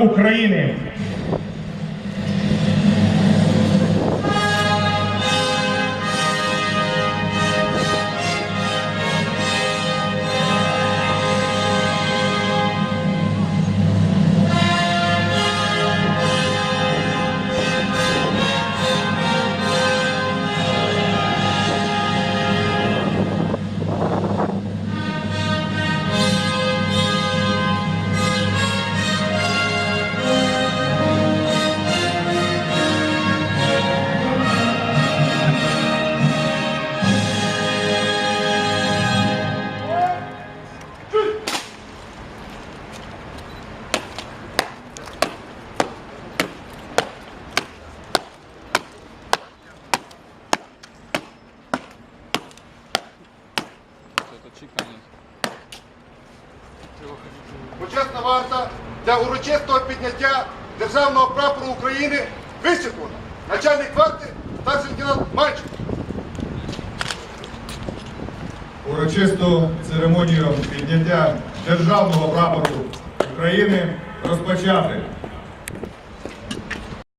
України. Почесна варта для урочистого підняття Державного прапору України висвітлена. Начальник варти старший лейтенант Мальчик. Урочисту церемонію підняття державного прапору України розпочати.